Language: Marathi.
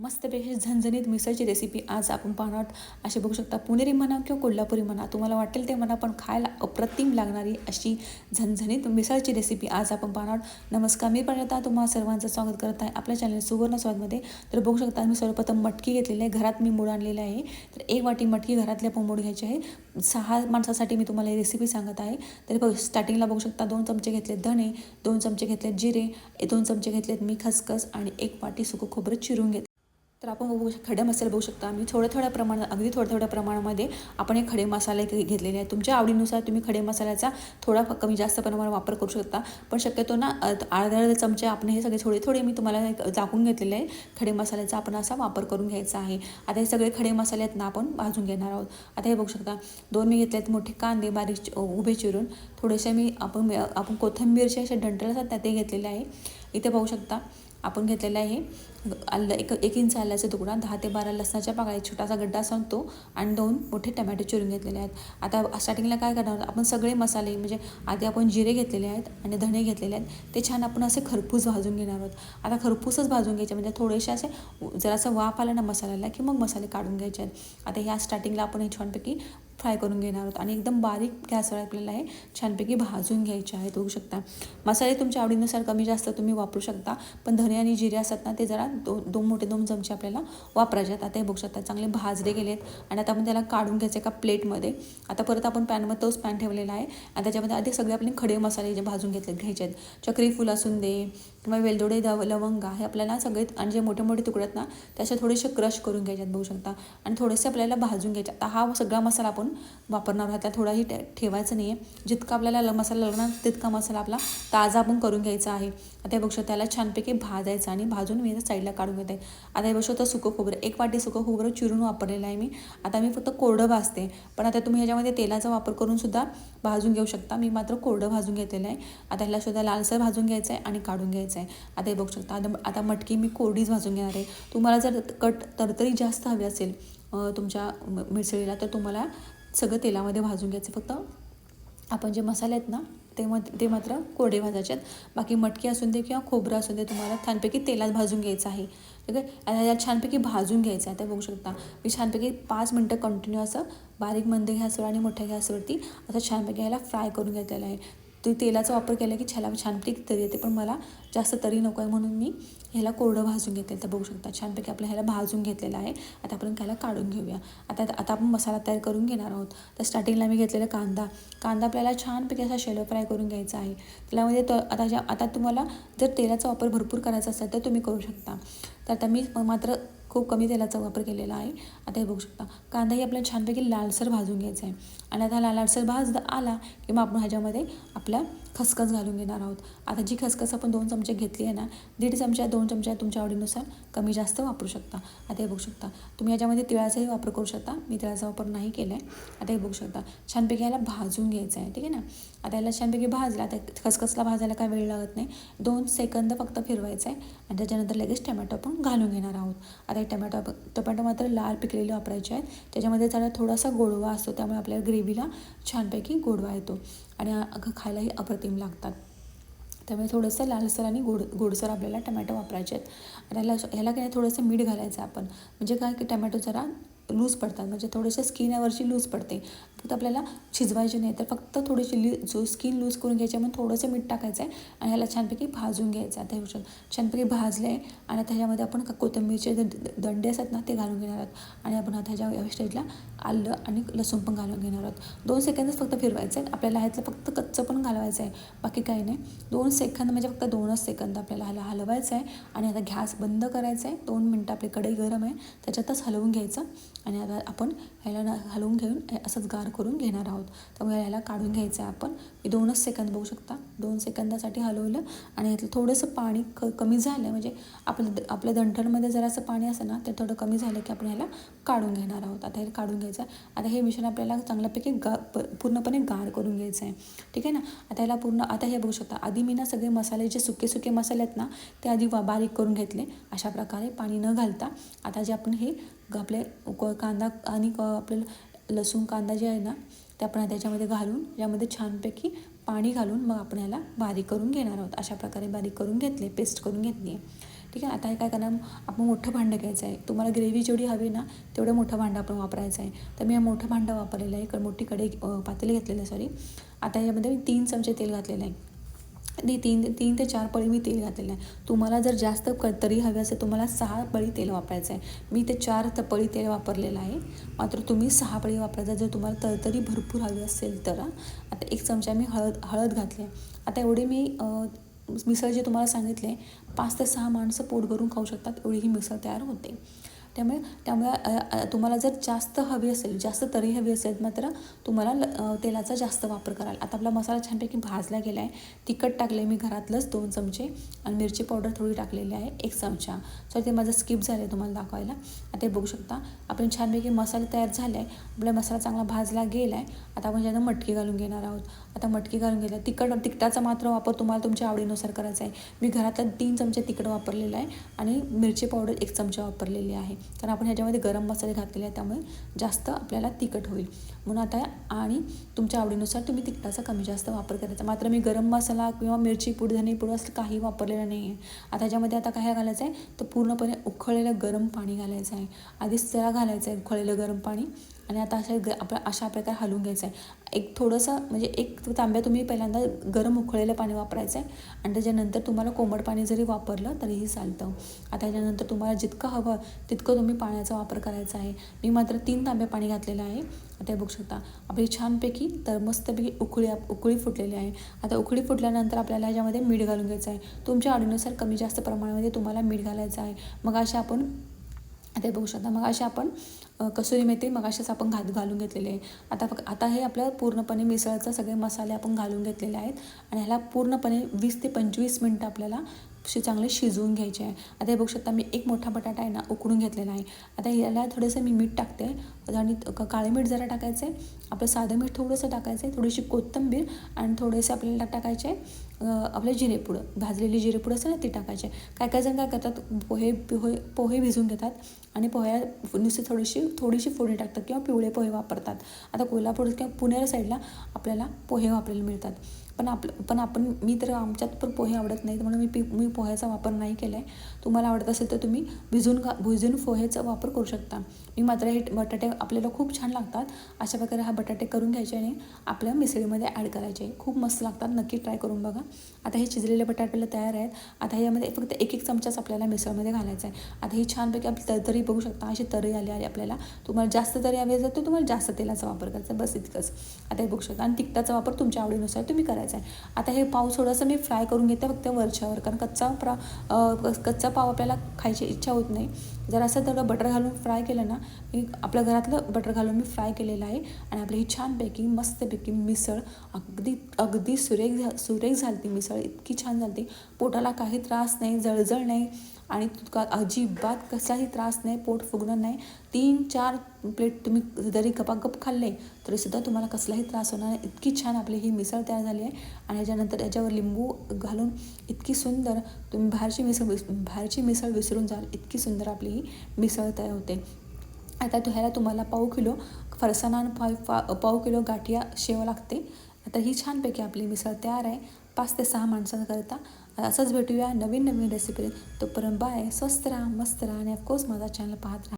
मस्तपैकी झणझणीत मिसळची रेसिपी आज आपण पाहणार असे बघू शकता पुणेरी म्हणा किंवा कोल्हापुरी म्हणा तुम्हाला वाटेल ते म्हणा पण खायला अप्रतिम लागणारी अशी झणझणीत मिसळची रेसिपी आज आपण पाहणार आहोत. नमस्कार मी प्रणता तुम्हाला सर्वांचं स्वागत करत आहे आपल्या चॅनल सुवर्ण स्वादमध्ये तर बघू शकता मी सर्वप्रथम मटकी घेतलेली आहे घरात मी मूड आणलेले आहे. तर एक वाटी मटकी घरातले आपण मूड घ्यायची आहे. सहा माणसासाठी मी तुम्हाला ही रेसिपी सांगत आहे. तर बघ स्टार्टिंगला बघू शकता दोन चमचे घेतले धणे दोन चमचे घेतलेत जिरे दोन चमचे घेतलेत मी खसखस आणि एक वाटी सुकं खोबरं चिरून घेतले. तर आपण बघू शक खडे मसाले बघू शकता. मी थोड्या थोड्या प्रमाणात अगदी थोड्या थोड्या प्रमाणामध्ये आपण हे खडे मसाले घेतलेले आहेत. तुमच्या आवडीनुसार तुम्ही खडे मसाल्याचा थोडा कमी जास्त प्रमाणात वापर करू शकता. पण शक्यतो ना अर्धा अर्धा चमचे आपण हे सगळे थोडे थोडे मी तुम्हाला एक झाकून घेतलेले आहे. खडे मसाल्याचा आपण असा वापर करून घ्यायचा आहे. आता हे सगळे खडे मसाले आहेत ना आपण भाजून घेणार आहोत. आता हे बघू शकता दोन मी घेतले आहेत मोठे कांदे बारीक उभे चिरून. थोडेसे मी आपण आपण कोथिंबीरचे असे डंटल असतात त्या ते घेतलेले आहे. इथे पाहू शकता आपण घेतलेलं आहे. आलं एक एक इंच आल्याचा तुकडा दहा ते बारा लसणाच्या पाकळ्या एक छोटासा गड्डा असून तो आणि दोन मोठे टमॅटो चिरून घेतलेले आहेत. आता स्टार्टिंगला काय करणार आहोत? आपण सगळे मसाले म्हणजे आधी आपण जिरे घेतलेले आहेत आणि धणे घेतलेले आहेत. ते छान आपण असे खरपूस भाजून घेणार आहोत. आता खरपूसच भाजून घ्यायचे म्हणजे थोडेसे असे जरासा वाफ आला ना मसाल्याला की मग मसाले काढून घ्यायचे आहेत. आता ह्या स्टार्टिंगला आपण हे छानपैकी फ्राय करून घेणार आहोत. आणि एकदम बारीक गॅसवर आपल्याला हे छानपैकी भाजून घ्यायचे आहेत बघू शकता. मसाले तुमच्या आवडीनुसार कमी जास्त तुम्ही वापरू शकता. पण धने आणि जिरे असतात ना ते जरा दो दोन मोठे दोन चमचे आपल्याला वापरायचे आहेत. आता हे बघू शकता चांगले भाजले गेले आहेत. आणि आता आपण त्याला काढून घ्यायचं एका प्लेटमध्ये. आता परत आपण पॅनमध्ये तोच पॅन ठेवलेला आहे. आणि त्याच्यामध्ये आधी सगळे आपले खडे मसाले जे भाजून घेतले घ्यायचे आहेत. चक्री फुल असून दे किंवा वेलदोडे द लवंगा हे आपल्याला सगळे आणि जे मोठे मोठे तुकडे आहेत ना त्याचे थोडेसे क्रश करून घ्यायचे आहेत बघू शकता. आणि थोडेसे आपल्याला भाजून घ्यायचे आता हा सगळा मसाला आपण वापरणार आहोत. त्या थोडाही टे ठेवायचं नाही आहे जितका आपल्याला ल- मसाला लागणार तितका मसाला आपला ताजा आपण करून घ्यायचा आहे. आता हे बघू त्याला छानपैकी भाजायचं आणि भाजून मी साईडला काढून घेते. आता हे बघू तर सुकं खोबरं. एक वाटी सुकं खोबरं चिरून वापरलेलं आहे मी. आता मी फक्त कोरडं भाजते. पण आता तुम्ही ह्याच्यामध्ये तेलाचा वापर करून सुद्धा भाजून घेऊ शकता. मी मात्र कोरडं भाजून घेतलेलं आहे. आता ह्याला सुद्धा लालसर भाजून घ्यायचं आहे आणि काढून घ्यायचं आहे आता हे बघू शकता आता मटकी मी कोरडीच भाजून घेणार आहे. तुम्हाला जर कट तरतरी जास्त हवी असेल तुमच्या मिसळीला तर तुम्हाला सगळं तेलामध्ये भाजून घ्यायचं. फक्त आपण जे मसाले आहेत ना ते मग ते मात्र कोरडे भाजायचे आहेत. बाकी मटकी असून दे किंवा खोबरं असून दे तुम्हाला छानपैकी तेलात भाजून घ्यायचं आहे. ठीक आहे? आणि याला छानपैकी भाजून घ्यायचं आहे. ते बघू शकता. मी छानपैकी पाच मिनटं कंटिन्यू असं बारीक मंद गॅसवर आणि मोठ्या गॅसवरती असं छानपैकी ह्याला फ्राय करून घेतलेलं आहे. ते तेलाचा वापर केला की छाला छानपैकी तरी येते पण मला जास्त तरी नको आहे म्हणून मी ह्याला कोरडं भाजून घेतलं तर बघू शकता छानपैकी आपलं ह्याला भाजून घेतलेलं आहे. आता आपण ह्याला काढून घेऊया. आता आता आपण मसाला तयार करून घेणार आहोत. तर स्टार्टिंगला मी घेतलेला कांदा. कांदा आपल्याला छानपैकी असा शेलो फ्राय करून घ्यायचा आहे. त्यामध्ये तो आता ज्या आता तुम्हाला जर तेलाचा वापर भरपूर करायचा असेल तर तुम्ही करू शकता. तर आता मी मात्र खूप कमी तेलाचा वापर केलेला आहे. आता हे बघू शकता. कांदाही आपल्याला छानपैकी लालसर भाजून घ्यायचा आहे. आणि आता लालसर भाज आला की मग आपण ह्याच्यामध्ये आपल्या खसखस घालून घेणार आहोत. आता जी खसखस आपण दोन चमचे घेतली आहे ना दीड चमचा दोन चमचा तुमच्या आवडीनुसार कमी जास्त वापरू शकता. आता हे बघू शकता. तुम्ही याच्यामध्ये तिळाचाही वापर करू शकता. मी तिळाचा वापर नाही केला आहे आता हे बघू शकता. छानपैकी याला भाजून घ्यायचं आहे ठीक आहे ना? आता याला छानपैकी भाजला आता खसखसला भाजायला काय वेळ लागत नाही. दोन सेकंद फक्त फिरवायचं आहे आणि त्याच्यानंतर लगेच टमॅटो पण घालून घेणार आहोत. आता हे टमॅटो टमॅटो मात्र लाल पिकलेले वापरायचे आहेत. त्याच्यामध्ये त्याला थोडासा गोडवा असतो त्यामुळे आपल्या ग्रेव्हीला छानपैकी गोडवा येतो. आणि अगं खायलाही अप्रतिम लागतात. त्यामुळे थोडंसं लालसर आणि गोड गोडसर आपल्याला टमॅटो वापरायचे आहेत. आणि ह्याला ह्याला काय थोडंसं मीठ घालायचं आपण. म्हणजे काय की टमॅटो जरा लूज पडतात. म्हणजे थोडेसे स्किनवरची लूज पडते. फक्त आपल्याला शिजवायचे नाही. तर फक्त थोडीशी ली जो स्किन लूज करून घ्यायची म्हणून थोडंसं मीठ टाकायचं आहे आणि ह्याला छानपैकी भाजून घ्यायचं. आहे आता हे छानपैकी भाजलं आहे आणि त्याच्यामध्ये आपण क- कोथिंबीरचे द- दंडे असतात ना ते घालून घेणार आहोत. आणि आपण आता ह्याच्या या स्टेजला आलं आणि लसूण पण घालून घेणार आहोत. दोन सेकंदच फक्त फिरवायचं आहे आपल्याला ह्यातलं फक्त कच्चं पण घालवायचं आहे बाकी काही नाही. दोन सेकंद म्हणजे फक्त दोनच सेकंद आपल्याला ह्याला हलवायचं आहे आणि आता गॅस बंद करायचा आहे दोन मिनटं आपली कढई गरम आहे. त्याच्यातच हलवून घ्यायचं. आणि आता आपण ह्याला ना हलवून घेऊन असंच गार करून घेणार आहोत. त्यामुळे ह्याला काढून घ्यायचं आहे आपण. मी दोनच सेकंद बघू शकता. दोन सेकंदासाठी हलवलं आणि ह्यातलं थोडंसं पाणी क कमी झालं. म्हणजे आपलं द- आपल्या दंठणमध्ये जरासं पाणी असं ना ते थोडं कमी झालं की आपण ह्याला काढून घेणार आहोत. आता हे काढून घ्यायचं आहे. आता हे मिश्रण आपल्याला चांगल्यापैकी गा प- पूर्णपणे गार करून घ्यायचं आहे. ठीक आहे ना? आता ह्याला पूर्ण आता हे बघू शकता. आधी मी ना सगळे मसाले जे सुके सुके मसाले आहेत ना ते आधी वा- बारीक करून घेतले. अशा प्रकारे पाणी न घालता आता जे आपण हे आपले क- कांदा आणि क- आपलं लसूण कांदा जे आहे ना ते आपण त्याच्यामध्ये घालून यामध्ये छानपैकी पाणी घालून मग आपण याला बारीक करून घेणार आहोत. अशा प्रकारे बारीक करून घेतले पेस्ट करून घेतली आहे ठीक आहे आता हे काय करणार आपण मोठं भांडं घ्यायचं आहे. तुम्हाला ग्रेव्ही जेवढी हवी ना तेवढं मोठं भांडं आपण वापरायचं आहे. तर मी हे मोठं भांडं वापरलेलं आहे. क- मोठी कडे पातळी पातेली घेतलेलं आहे सॉरी आता यामध्ये मी तीन चमचे तेल घातलेलं आहे. आणि तीन तीन ते चार पळी मी तेल घातलेलं आहे. तुम्हाला जर जास्त क तरी हवी असेल तुम्हाला सहा पळी तेल वापरायचं आहे. मी ते चार त पळी तेल वापरलेलं आहे. मात्र तुम्ही सहा पळी वापरायचा जर तुम्हाला तरतरी भरपूर हवी असेल तर आता एक चमचा मी हळद हळद घातली आहे. आता एवढी मी मिसळ जे तुम्हाला सांगितले पाच ते सहा माणसं पोट भरून खाऊ शकतात एवढी ही मिसळ तयार होते. त्यामुळे त्यामुळे तुम्हाला जर जास्त हवी असेल जास्त तरी हवी असेल मात्र तुम्हाला ल- तेलाचा जास्त वापर कराल. आता आपला मसाला छानपैकी भाजला गेला आहे तिखट टाकले मी घरातलंच दोन चमचे आणि मिरची पावडर थोडी टाकलेली आहे एक चमचा. सर ते माझं स्किप झालं आहे तुम्हाला दाखवायला. आता ते बघू शकता आपण छानपैकी मसाला तयार झाला आहे आपला मसाला चांगला भाजला गेला आहे आता आपण ज्यानं मटकी घालून घेणार आहोत आता मटकी घालून घेतला तिखट तिखटाचा मात्र वापर तुम्हाला तुमच्या आवडीनुसार करायचा आहे. मी घरातलं तीन चमचे तिखट वापरलेलं आहे आणि मिरची पावडर एक चमचा वापरलेली आहे. कारण आपण ह्याच्यामध्ये गरम मसाले घातलेले आहे त्यामुळे जास्त आपल्याला तिखट होईल. म्हणून आता आणि तुमच्या आवडीनुसार तुम्ही तिखटाचा कमी जास्त वापर करायचा. मात्र मी गरम मसाला किंवा मिरची पूड धने पूड असं काही वापरलेलं नाही आहे. आता ह्याच्यामध्ये आता काय घालायचं आहे? तर पूर्णपणे उखळलेलं गरम पाणी घालायचं आहे. आधीच जरा घालायचं आहे उखळलेलं गरम पाणी. आणि आता अशा ग आपलं अशा प्रकारे हलवून घ्यायचं आहे. एक थोडंसं म्हणजे एक तांब्या तुम्ही पहिल्यांदा गरम उकळलेलं पाणी वापरायचं आहे. आणि त्याच्यानंतर तुम्हाला कोमट पाणी जरी वापरलं तरीही चालतं. आता त्याच्यानंतर तुम्हाला जितकं हवं तितकं तुम्ही पाण्याचा वापर करायचा आहे. मी मात्र तीन तांबे पाणी घातलेलं आहे. आता बघू शकता. आपली छानपैकी तर मस्तपैकी उकळी उकळी फुटलेली आहे. आता उकळी फुटल्यानंतर आपल्याला ह्याच्यामध्ये मीठ घालून घ्यायचं आहे. तुमच्या आवडीनुसार कमी जास्त प्रमाणामध्ये तुम्हाला मीठ घालायचं आहे. मग अशा आपण ते बघू शकता मग अशा आपण कसुरी मेथी मग अशाच आपण घात घालून घेतलेले आहे. आता फक्त आता हे आपल्या पूर्णपणे मिसळचं सगळे मसाले आपण घालून घेतलेले आहेत. आणि ह्याला पूर्णपणे वीस ते पंचवीस मिनटं आपल्याला असे चांगले शिजवून घ्यायचे आहे. आता हे बघू शकता मी एक मोठा बटाटा आहे ना उकडून घेतलेला आहे. आता याला थोडंसं मी मीठ टाकते. आणि काळे मीठ जरा टाकायचं आहे. आपलं साधं मीठ थोडंसं टाकायचं आहे. थोडीशी कोथिंबीर आणि थोडेसे आपल्याला टाकायचे आहे. आपले जिरेपुडं भाजलेली जिरेपूड असते ना ती टाकायचे काय काय जण काय करतात पोहे पोहे पोहे भिजून घेतात आणि पोह्या नुसते थोडीशी थोडीशी फोडणी टाकतात किंवा पिवळे पोहे वापरतात. आता कोल्हापूर किंवा पुणेर साईडला आपल्याला पोहे वापरायला मिळतात. पण आपलं पण आपण मी तर आमच्यात पण पोहे आवडत नाहीत म्हणून मी पी मी पोह्याचा वापर नाही केला आहे तुम्हाला आवडत असेल तर तुम्ही भिजून का भिजून पोहेचा वापर करू शकता. मी मात्र हे बटाटे आपल्याला खूप छान लागतात. अशा प्रकारे हा बटाटे करून घ्यायचे आणि आपल्या मिसळीमध्ये ॲड करायचे. खूप मस्त लागतात नक्की ट्राय करून बघा. आता हे शिजलेले बटाटे आपल्याला तयार आहेत. आता ह्यामध्ये फक्त एक एक चमचाच आपल्याला मिसळमध्ये घालायचं आहे. आता ही छानपैकी आपली तर तरी बघू शकता अशी तरी आली आली आपल्याला. तुम्हाला जास्त तरी हवी असेल तर तुम्हाला जास्त तेलाचा वापर करायचा बस इतकंच. आता हे बघू शकता. आणि तिखटाचा वापर तुमच्या आवडीनुसार तुम्ही करायचा आहे. आता हे पाव थोडंसं मी फ्राय करून घेते फक्त वरच्यावर कारण कच्चा प्रा कच्चा पाव आपल्याला खायची इच्छा होत नाही. जर असं थोडं बटर घालून फ्राय केलं ना मी आपल्या घरातलं बटर घालून मी फ्राय केलेलं आहे आणि आपली ही छानपैकी मस्तपैकी मिसळ अगदी अगदी सुरेख झा सुरेख झाली ती मिसळ इतकी छान झाली पोटाला काही त्रास नाही जळजळ नाही. आणि तुका अजिबात कसलाही त्रास नाही पोट फुगणार नाही. तीन चार प्लेट तुम्ही जरी गपागप खाल्ले तरीसुद्धा तुम्हाला कसलाही त्रास होणार नाही. इतकी छान आपली ही मिसळ तयार झाली आहे. आणि याच्यानंतर याच्यावर लिंबू घालून इतकी सुंदर तुम्ही बाहेरची मिसळ विस बाहेरची मिसळ विसरून जाल. इतकी सुंदर आपली ही मिसळ तयार होते. आता ह्याला तुम्हाला पाव किलो फरसाना पाव पा पाव किलो गाठिया शेव लागते. आता ही छानपैकी आपली मिसळ तयार आहे. पाच ते सहा माणसांकरता. असंच भेटूया नवीन नवीन रेसिपी तोपर्यंत बाय स्वस्त राहा मस्त राहा आणि ऑफकोर्स माझा चॅनल पाहत राहा.